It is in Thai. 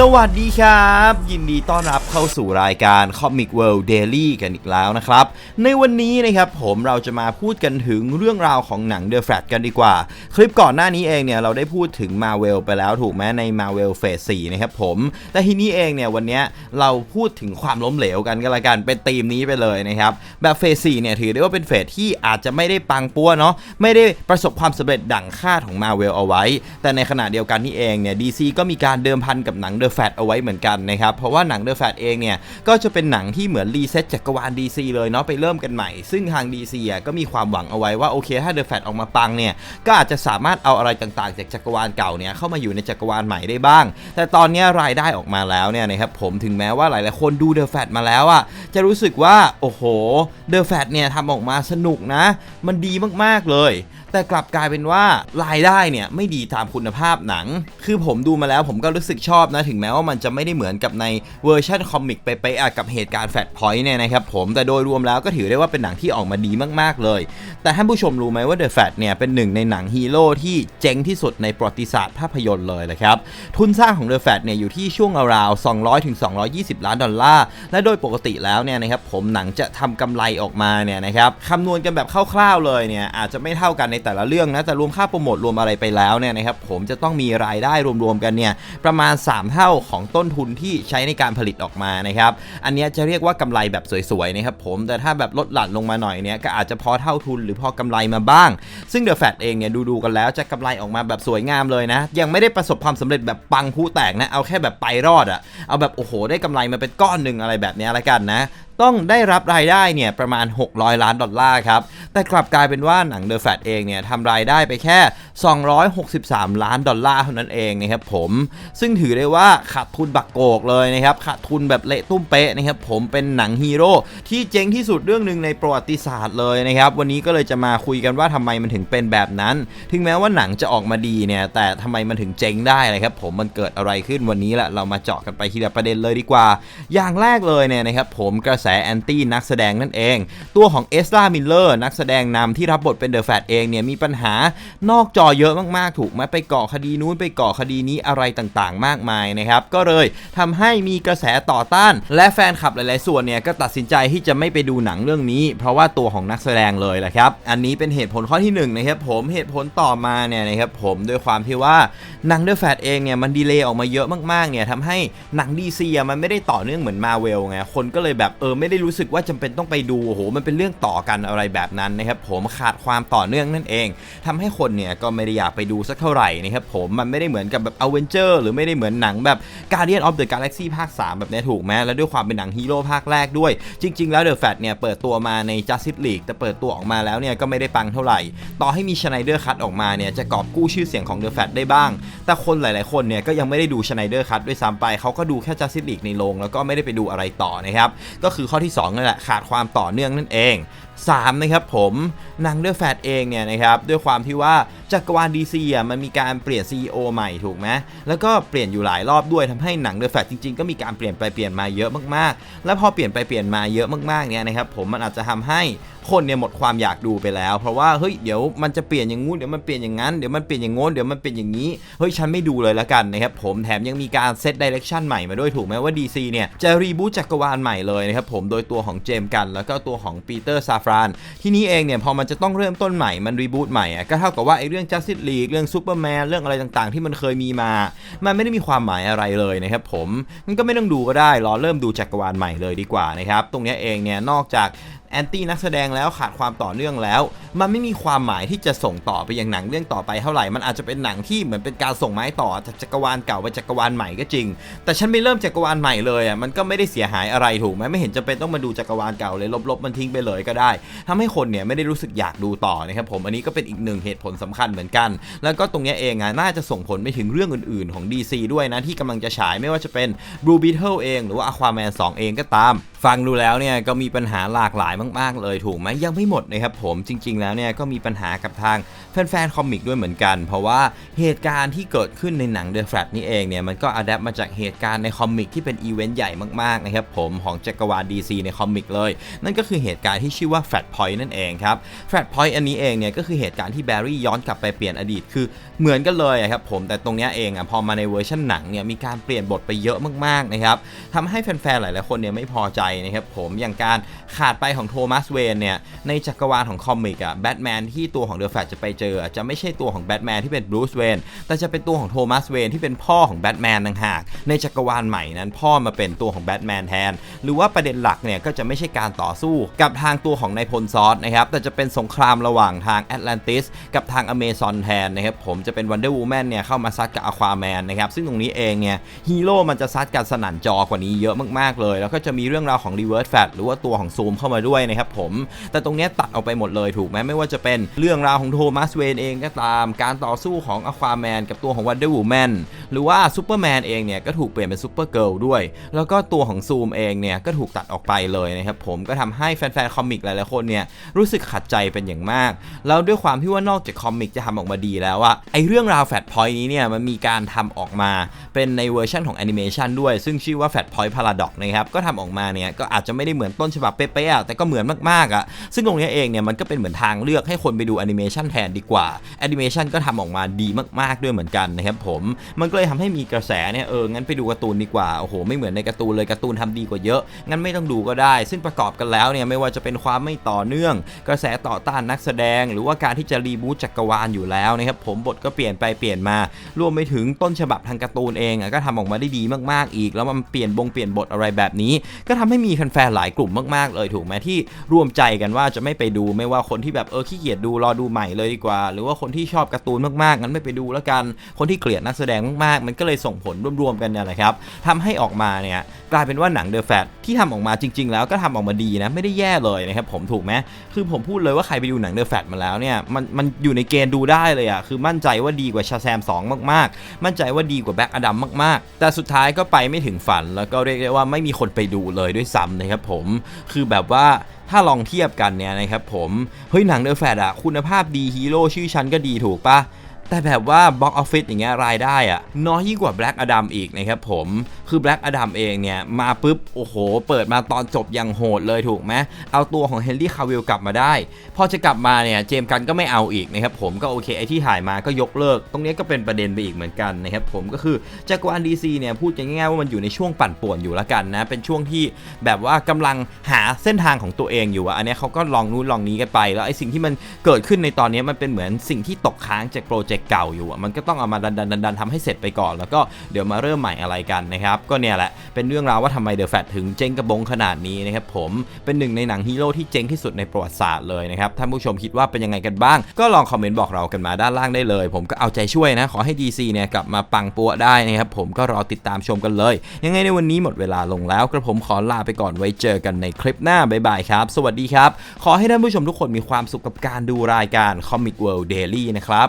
สวัสดีครับ ยินดีต้อนรับเข้าสู่รายการ Comic World Daily กันอีกแล้วนะครับ ในวันนี้นะครับผมเราจะมาพูดกันถึงเรื่องราวของหนัง The Flash กันดีกว่า คลิปก่อนหน้านี้เองเนี่ยเราได้พูดถึง Marvel ไปแล้วถูกไหมใน Marvel Phase 4นะครับผมแต่ทีนี้เองเนี่ยวันนี้เราพูดถึงความล้มเหลวกันก็แล้วกันเป็นธีมนี้ไปเลยนะครับแบบเฟส4เนี่ยถือได้ว่าเป็นเฟสที่อาจจะไม่ได้ปังปัวเนาะไม่ได้ประสบความสำเร็จดั่งคาดของ Marvel เอาไว้ แต่ในขณะเดียวกันนี่เองเนี่ย DC ก็มีการเดิมพันกับหนัง The Flash เอาไว้เหมือนกันนะครับ เพราะว่าหนัง The Flash เองเนี่ยก็จะเป็นหนังที่เหมือนรีเซ็ตจักรวาล DC เลยเนาะไปเริ่มกันใหม่ ซึ่งทาง DC อะก็มีความหวังเอาไว้ว่าโอเคถ้า The Flash ออกมาปังเนี่ยก็อาจจะสามารถเอาอะไรต่างๆ จากจักรวาลเก่าเนี่ยเข้ามาอยู่ในจักรวาลใหม่ได้บ้าง แต่ตอนนี้รายได้ออกมาแล้วเนี่ยนะครับผมถึงแม้ว่าหลายๆคนดู The Flash มาแล้วอะจะรู้สึกว่าโอ้โห The Flash เนี่ยทำออกมาสนุกนะ มันดีมากๆเลย แต่กลับกลายเป็นว่ารายได้เนี่ยไม่ดีตามคุณภาพหนัง คือผมดูมาแล้วผมก็รู้สึกชอบนะ ถึงแม้ว่ามันจะไม่ได้เหมือนกับในเวอร์ชันคอมิกไปไปะกับเหตุการณ์แฟตพอยต์เนี่ยนะครับผมแต่โดยรวมแล้วก็ถือได้ว่าเป็นหนังที่ออกมาดีมากๆเลย แต่ท่านผู้ชมรู้ไหมว่า The Fat เนี่ยเป็นหนึ่งในหนังฮีโร่ที่เจ๋งที่สุดในประวัติศาสตร์ภาพยนตร์เลยนะครับทุนสร้างของ The Fat เนี่ยอยู่ที่ช่วงราวๆ 200ถึง220 ล้านดอลลาร์และโดยปกติแล้วเนี่ยนะครับผมหนังจะทำกำไรออกมาเนี่ยนะครับคำนวณกันแบบคร่าวๆเลยเนี่ยอาจจะไม่เท่ากันในแต่ละเรื่องนะแต่รวมค่าโปรโมทรวมอะไรไปแล้วเนี่ยนะครับผมจะต้องมีรายได้รวมๆกันเนี่ยประมาณ 3 เท่าของต้นทุนที่ใช้ในการผลิตออกมานะครับอันนี้จะเรียกว่ากำไรแบบสวยๆนะครับผมแต่ถ้าแบบลดหลั่นลงมาหน่อยเนี่ยก็อาจจะพอเท่าทุนหรือพอกำไรมาบ้าง ซึ่ง The Fat เองเนี่ยดูๆกันแล้วจะกำไรออกมาแบบสวยงามเลยนะ ยังไม่ได้ประสบความสำเร็จแบบปังผู้แตกนะเอาแค่แบบไปรอดอะเอาแบบโอ้โห ได้กำไรมาเป็นก้อนหนึ่งอะไรแบบนี้ละกันนะต้องได้รับรายได้เนี่ยประมาณ 600 ล้านดอลลาร์ครับ แต่กลับกลายเป็นว่าหนัง The Fat เองเนี่ยทำรายได้ไปแค่ 263 ล้านดอลลาร์เท่านั้นเองนะครับผมซึ่งถือได้ว่าขาดทุนบักโกกเลยนะครับขาดทุนแบบเละตุ้มเป๊ะนะครับผมเป็นหนังฮีโร่ที่เจ๋งที่สุดเรื่องหนึ่งในประวัติศาสตร์เลยนะครับวันนี้ก็เลยจะมาคุยกันว่าทำไมมันถึงเป็นแบบนั้น ถึงแม้ว่าหนังจะออกมาดีเนี่ยแต่ทำไมมันถึงเจ๊งได้นะครับผมมันเกิดอะไรขึ้นวันนี้แหละเรามาเจาะกันไปทีละประเด็นเลยดีกว่า อย่างแรกเลยเนี่ยนะครับผมกระแสแอนตี้นักแสดงนั่นเอง ตัวของเอสลามิลเลอร์นักแสดงนำที่รับบทเป็นเดอะแฟตเองเนี่ยมีปัญหานอกจอเยอะมากๆ ถูกไหมไปก่อคดีนู้นไปก่อคดีนี้อะไรต่างๆ มากมายนะครับ ก็เลยทำให้มีกระแสต่อต้าน และแฟนคลับหลายๆ ส่วนเนี่ยก็ตัดสินใจที่จะไม่ไปดูหนังเรื่องนี้ เพราะว่าตัวของนักแสดงเลยแหละครับ อันนี้เป็นเหตุผลข้อที่หนึ่งนะครับผมเหตุผลต่อมาเนี่ยนะครับผมด้วยความที่ว่าหนังเดอะแฟตเองเนี่ยมันดีเลย์ออกมาเยอะมากๆเนี่ยทำให้หนังดีซีมันไม่ได้ต่อเนื่องเหมือนมาเวลไงคนก็เลยแบบเออไม่ได้รู้สึกว่าจำเป็นต้องไปดูโอ้โหมันเป็นเรื่องต่อกันอะไรแบบนั้นนะครับผมขาดความต่อเนื่องนั่นเองทำให้คนเนี่ยก็ไม่ได้อยากไปดูสักเท่าไหร่นะครับผมมันไม่ได้เหมือนกับแบบอเวนเจอร์หรือไม่ได้เหมือนหนังแบบ Guardian of the Galaxy ภาค 3 แบบนี้ถูกไหมแล้วด้วยความเป็นหนังฮีโร่ภาคแรกด้วย จริง ๆ แล้ว The Fat เนี่ยเปิดตัวมาใน Justice League แต่เปิดตัวออกมาแล้วเนี่ยก็ไม่ได้ปังเท่าไหร่ ต่อให้มีชไนเดอร์คัตออกมาเนี่ยจะกอบกู้ชื่อเสียงของ The Fat ได้บ้าง แต่คนหลายๆ คนเนี่ยก็ยังไม่ได้ดูชไนเดอร์คัตด้วยซ้ำไปเขาก็ดูแค่ Justice League ในโรงแล้วก็ไม่ได้ไปดูอะไรต่อนะครับก็คือข้อที่สองนั่นแหละขาดความต่อเนื่องนั่นเอง3นะครับผมหนังเดอะแฟดเองเนี่ยนะครับด้วยความที่ว่าจักรวาลดีซีอะมันมีการเปลี่ยน CEO ใหม่ถูกไหมแล้วก็เปลี่ยนอยู่หลายรอบด้วยทำให้หนังเดอะแฟดจริงๆ ก็มีการเปลี่ยนไปเปลี่ยนมาเยอะมากๆ และพอเปลี่ยนไปเปลี่ยนมาเยอะมากๆเนี่ยนะครับผมมันอาจจะทำให้ คนเนี่ยหมดความอยากดูไปแล้ว เพราะว่าเฮ้ยเดี๋ยวมันจะเปลี่ยนอย่างงู้นเดี๋ยวมันเปลี่ยนอย่างนั้นเดี๋ยวมันเปลี่ยนอย่างโน้นเดี๋ยวมันเปลี่ยนอย่างนี้เฮ้ยฉันไม่ดูเลยละกันนะครับผมแถมยังมีการเซตดิเรกชันใหม่มาด้วยถูกไหมว่า DC เนี่ยจะรีบูตจักรวาลใหม่เลยนะครับผมโดยตัวของเจมส์กัน แล้วก็ตัวของปีเตอร์ซาฟรานที่นี้เองเนี่ยพอมันจะต้องเริ่มต้นใหม่มันรีบูตใหม่ก็เท่ากับว่าไอ้เรื่อง Justice League เรื่องซูเปอร์แมนเรื่องอะไรต่างๆ ที่มันเคยมีมา มันไม่ได้มีความหมายอะไรเลยนะครับผมมันก็ไม่ต้องดูก็ได้รอเริ่มดูจักรวาลใหม่เลยดีกว่านะครับตรงนี้เองเนี่ยนอกจาก แอนตี้นักแสดงแล้วขาดความต่อเนื่องแล้ว มันไม่มีความหมายที่จะส่งต่อไปยังหนังเรื่องต่อไปเท่าไหร่ มันอาจจะเป็นหนังที่เหมือนเป็นการส่งไม้ต่อจากจักรวาลเก่าไปจักรวาลใหม่ก็จริง แต่ฉันไม่เริ่มจักรวาลใหม่เลยอะมันก็ไม่ได้เสียหายอะไรถูกไหมไม่เห็นจะเป็นต้องมาดูจักรวาลเก่าเลยลบๆมันทิ้งไปเลยก็ได้ทำให้คนเนี่ยไม่ได้รู้สึกอยากดูต่อนะครับผมอันนี้ก็เป็นอีกหนึ่งเหตุผลสำคัญเหมือนกัน แล้วก็ตรงนี้เองอะน่าจะส่งผลไปถึงเรื่องอื่น ๆของ DC ด้วยนะที่กำลังจะฉายไม่ว่าจะเป็น Blue Beetle เองหรือว่า Aquaman 2 เองก็ตาม ฟังดูแล้วเนี่ยก็มีปัญหาหลากหลายมากๆเลยถูกไหมยังไม่หมดนะครับผมจริง ๆ แล้วเนี่ยก็มีปัญหากับทางแฟนๆคอมิกด้วยเหมือนกัน เพราะว่าเหตุการณ์ที่เกิดขึ้นในหนัง The Flash นี่เองเนี่ยมันก็อัดแอปมาจากเหตุการณ์ในคอมิกที่เป็นอีเวนต์ใหญ่มากๆนะครับผมของจักรวาล DC ในคอมิกเลย นั่นก็คือเหตุการณ์ที่ชื่อว่า Flash Point นั่นเองครับ Flash Point อันนี้เองเนี่ยก็คือเหตุการณ์ที่แบร์รี่ย้อนกลับไปเปลี่ยนอดีตคือเหมือนกันเลยอะครับผมแต่ตรงนี้เองอะพอมาในเวอร์ชันหนังเนี่ยมีการเปลี่ยนบทไปเยอะมากๆนะครับทำให้แฟนๆหลายๆคนเนี่ยไม่พอใจนะครับผมอย่างการขาดไปของโทมัสเวนเนี่ยในจักรวาลของคอมิกอะแบทแมนที่ตัวของเดอะแฟลชจะไปเจอ จะไม่ใช่ตัวของแบทแมนที่เป็นบรูซเวนแต่จะเป็นตัวของโทมัสเวนที่เป็นพ่อของแบทแมนต่างหากในจักรวาลใหม่นั้นพ่อมาเป็นตัวของแบทแมนแทน หรือว่าประเด็นหลักเนี่ยก็จะไม่ใช่การต่อสู้กับทางตัวของนายพลซอสนะครับแต่จะเป็นสงครามระหว่างทางแอตแลนติสกับทางอเมซอนแทนนะครับผมจะเป็นวันเดอร์วูแมนเนี่ยเข้ามาซัดกับอควาแมนนะครับซึ่งตรงนี้เองเนี่ยฮีโร่มันจะซัดกันสนั่นจอกว่านี้เยอะมากๆเลย แล้วก็จะมีเรื่องราวของ Reverse Flash หรือว่าตัวของซูมเข้ามาด้วยนะครับผม แต่ตรงนี้ตัดออกไปหมดเลยถูกไหมไม่ว่าจะเป็นเรื่องราวของโทมัสเวนเองก็ตาม การต่อสู้ของอควาแมนกับตัวของ Wonder Woman หรือว่าซูเปอร์แมนเองเนี่ยก็ถูกเปลี่ยนเป็นซูเปอร์เกิลด้วย แล้วก็ตัวของซูมเองเนี่ยก็ถูกตัดออกไปเลยนะครับผมก็ทำให้แฟนๆคอมิกหลายๆคนเนี่ยรู้สึกขัดใจเป็นอย่างมาก แล้วด้วยความที่ว่านอกจากคอมิกจะทำออกมาดีแล้วอะไอเรื่องราวแฟตพอยต์นี้เนี่ยมันมีการทำออกมาเป็นในเวอร์ชันของแอนิเมชันด้วย ซึ่งชื่อว่า Fat Point Paradox นะครับก็ทำออกมาเนี่ยก็อาจจะไม่ได้เหมือนต้นฉบับเป๊ะๆแต่ก็เหมือนมากๆอะซึ่งตรงนี้เองเนี่ยมันก็เป็นเหมือนทางเลือกให้คนไปดูแอนิเมชันแทนดีกว่าแอนิเมชันก็ทำออกมาดีมากๆด้วยเหมือนกันนะครับผมมันก็เลยทำให้มีกระแสเนี่ยเอองั้นไปดูการ์ตูนดีกว่าโอ้โหไม่เหมือนในการ์ตูนเลยการ์ตูนทำดีกว่าเยอะ งั้นไม่ต้องดูก็ได้ ซึ่งประกอบกันแล้วเนี่ยไม่ว่าจะเป็นความไม่ต่อเนื่อง กระแสต่อต้านนักแสดง หรือว่าการที่จะรีบูตจักรวาลอยู่แล้วนะครับผมบทก็เปลี่ยนไปเปลี่ยนมารวมไปถึงต้นฉบับทางการ์ตูนเองอะก็ทำออกมาได้ดีมากๆอีก แล้วมันเปลี่ยนบงเปลี่ยนบทอะไรแบบนี้ ก็ทำให้มีแฟนๆหลายกลุ่มมากๆเลยถูกไหมที่ร่วมใจกันว่าจะไม่ไปดูไม่ว่าคนที่แบบเออขี้เกียจดูรอดูใหม่เลยดีกว่า หรือว่าคนที่ชอบการ์ตูนมากๆงั้นไม่ไปดูแล้วกัน คนที่เกลียดนักแสดงมากๆ มันก็เลยส่งผลรวมๆกันเนี่ยแหละครับทำให้ออกมาเนี่ยกลายเป็นว่าหนังเดอะแฟตที่ทำออกมาจริง ๆ แล้วก็ทำออกมาดีนะไม่ได้แย่เลยนะครับผมถูกไหมคือผมพูดเลยว่าใครไปดูหนังเดอะแฟตมาแล้วเนี่ยมันมันอยู่ในเกณฑ์ดูได้เลยอะคือมั่นใจว่าดีกว่าชาแซม2 มากๆ มั่นใจว่าดีกว่าแบ็กอดัมมากๆ แต่สุดท้ายก็ไปไม่ถึงฝันแล้วก็เรียกได้ว่าไม่มีคนไปดูเลยด้วยซ้ำนะครับผมคือแบบว่าถ้าลองเทียบกันเนี่ยนะครับผม เฮ้ยหนังเดอะแฟดอะคุณภาพดีฮีโร่ชื่อชั้นก็ดีถูกปะ แต่แบบว่าบ็อกออฟฟิศอย่างเงี้ยรายได้อะน้อยยิ่งกว่า Black Adam อีกนะครับผมคือ Black Adam เองเนี่ย มาปุ๊บ โอ้โห เปิดมาตอนจบอย่างโหดเลยถูกไหมเอาตัวของเฮนรี่คาวิลกลับมาได้ พอจะกลับมาเนี่ย เจมส์กันก็ไม่เอาอีกนะครับผมก็โอเคไอที่ถ่ายมาก็ยกเลิก ตรงนี้ก็เป็นประเด็นไปอีกเหมือนกันนะครับผมก็คือจักรวาลดีซีเนี่ย พูดง่ายๆว่ามันอยู่ในช่วงปั่นป่วนอยู่ละกันนะ เป็นช่วงที่แบบว่ากำลังหาเส้นทางของตัวเองอยู่อันเนี้ยเขาก็ลองนู้นลองนี้กันไป แล้วไอสิ่งที่มันเกิดขึ้นในตอนนี้มันเป็นเหมือนสิ่งที่ตกค้างจากโปรเจกต์เก่าอยู่อะมันก็ต้องเอามาดันดันดันดันทำให้เสร็จไปก่อน แล้วก็เดี๋ยวมาเริ่มใหม่อะไรกันนะครับ ก็เนี่ยแหละเป็นเรื่องราวว่าทำไมเดอะแฟตถึงเจ๊งกระบงขนาดนี้นะครับผมเป็นหนึ่งในหนังฮีโร่ที่เจ๊งที่สุดในประวัติศาสตร์เลยนะครับท่านผู้ชมคิดว่าเป็นยังไงกันบ้าง ก็ลองคอมเมนต์บอกเรากันมาด้านล่างได้เลย ผมก็เอาใจช่วยนะ ขอให้ DC เนี่ยกลับมาปังปัวได้นะครับผมก็รอติดตามชมกันเลย ยังไงในวันนี้หมดเวลาลงแล้วกระผมขอลาไปก่อนไว้เจอกันในคลิปหน้าบ๊ายบายครับ สวัสดีครับ ขอให้ท่านผู้ชมทุกคนมีความสุขกับการดูรายการ Comic World Daily นะครับ